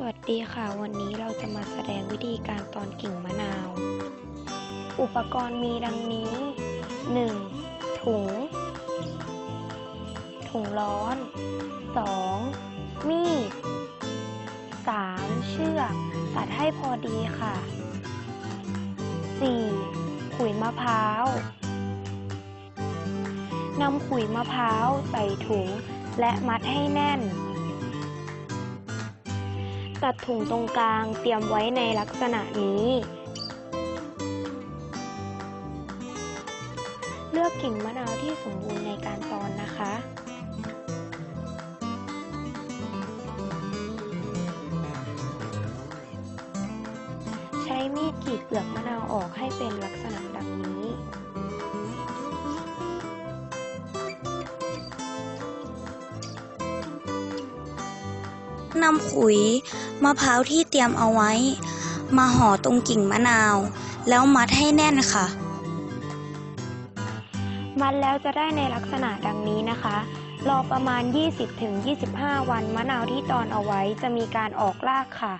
สวัสดีค่ะ วันนี้เราจะมาแสดงวิธีการตอนกิ่งมะนาว อุปกรณ์มีดังนี้ 1. ถุง ถุงร้อน 2. มีด 3. เชือกตัดให้พอดีค่ะ 4. ขุยมะพร้าวนำขุยมะพร้าวใส่ถุงและมัดให้แน่น ตัดถุงตรงกลางเตรียมไว้ในลักษณะนี้ เลือกกิ่งมะนาวที่สมบูรณ์ในการตอนนะคะใช้มีดกรีดเปลือกมะนาวออกให้เป็นลักษณะดังนี้ นำขุยมะพร้าวที่เตรียมเอาไว้ มาห่อตรงกิ่งมะนาว แล้วมัดให้แน่นค่ะ มัดแล้วจะได้ในลักษณะดังนี้นะคะ รอประมาณ 20-25 วันมะนาวที่ตอนเอาไว้จะมีการออกรากค่ะ